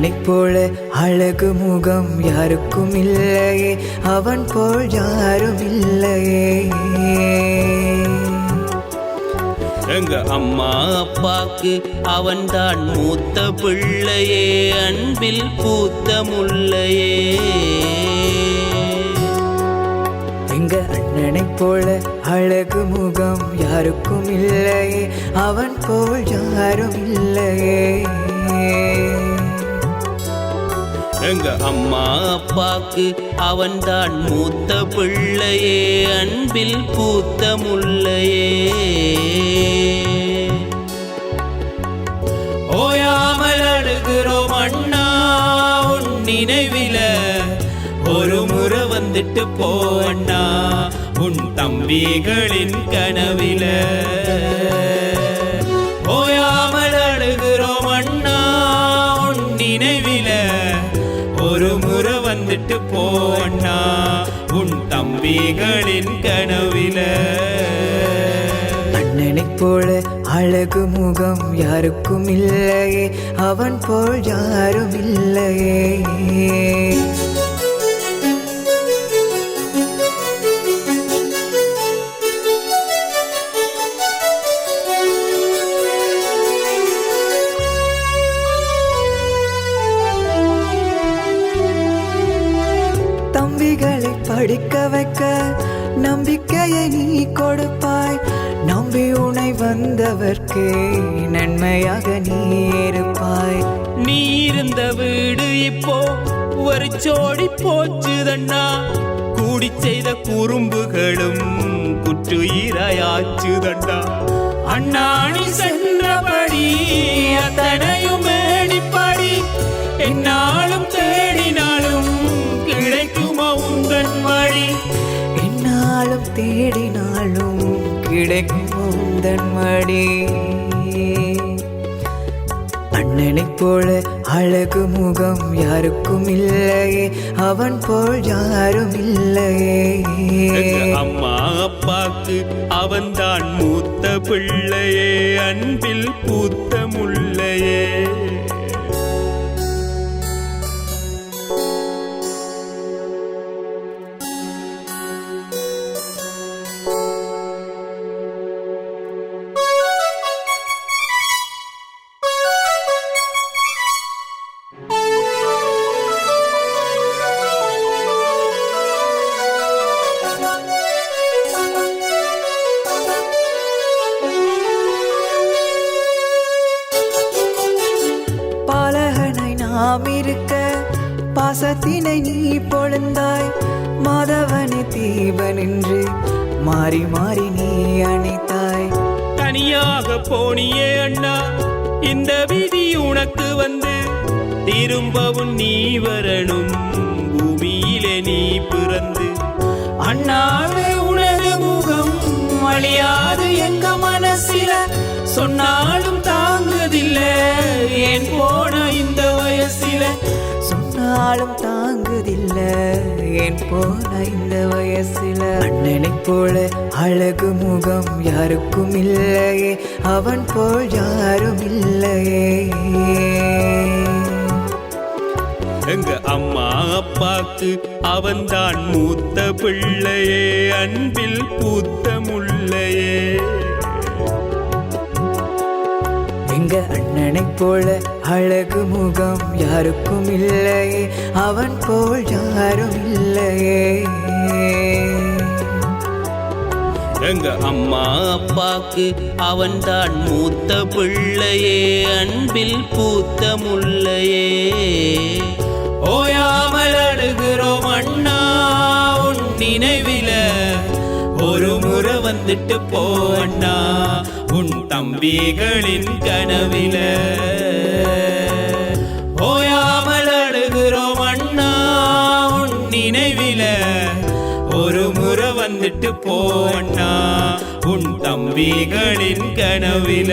போல அழகு முகம் யாருக்கும் இல்லையே. அவன் போல் யாரும் இல்லையே. எங்க அம்மா அப்பாக்கு அவன்தான் மூத்த பிள்ளையே. அன்பில் பூத்த முல்லையே எங்க அண்ணனைப் போல அழகு முகம் யாருக்கும் இல்லையே. அவன் போல் யாரும் இல்லையே. எங்க அம்மா அப்பாக்கு. அவன்தான் மூத்த பிள்ளையே அன்பில் பூத்த முள்ளையே ஓயாமல் அழுகிறோம் அண்ணா உன் நினைவில ஒரு முறை வந்துட்டு போ அண்ணா. உன் தம்பிகளின் கனவில. முறை போண்ணா உன் தம்பிகளின் கனவில. அண்ணனை போல அழகு முகம் யாருக்கும் இல்லையே அவன் போல் யாரும் இல்லையே. நம்பிக்கையை நீ கொடுப்பாய். நம்பி உனை வந்தவர்க்கே நன்மையாக நீ இருப்பாய். நீ இருந்த வீடு இப்போ ஒரு சோடி போச்சுதண்ணா. கூடி செய்த குறும்புகளும் குற்றுயிராயாச்சுதண்ணா அண்ணாணி சென்றபடி அத்தனையும் கிடைக்கும் உந்தன் மடி போல அழகு முகம் யாருக்கும் இல்லையே அவன் போல் யாரும் இல்லையே. அம்மா அப்பாக்கு அவன் தான் மூத்த பிள்ளையே அன்பில் பூத்த முள் நாம் இருக்க பாசத்தினை நீ பொழுந்தாய். மாதவனை தீபன் என்று மாறி மாறி நீ அணைத்தாய். தனியாக போனியே அண்ணா இந்த விதி உனக்கு வந்து. திரும்பவும் நீ வரணும் பூமியிலே நீ பிறந்து. அண்ணாவே உனது முகம் அழியாது எங்க மனசில. சொன்னாலும் தாங்குதில்லை என் போ நாளும் தாங்குதில்ல. ஏன் போன இந்த வயசுல? அண்ணனை போல அழகு முகம் யாருக்கும் இல்லையே. அவன் போல் யாரும் இல்லையே. எங்க அம்மா அப்பாக்கு அவன் தான் மூத்த பிள்ளையே. அன்பில் பூத்த முள்ளையே எங்க அண்ணனை போல அழகு முகம் யாருக்கும் இல்லையே. அவன் போல் யாரும் இல்லையே. எங்க அம்மா அப்பாக்கு அவன் தான் மூத்த பிள்ளையே. அன்பில் பூத்த முள்ளையே ஓயாமல் அழுகிறோம் அண்ணா உன் நினைவில. ஒரு முறை வந்துட்டு போ அண்ணா. உன் தம்பிகளின் கனவில. ஓயாமல் அழுகிறோம் அண்ணா உன் நினைவில. ஒரு முறை வந்துட்டு போண்ணா உன் தம்பிகளின் கனவில.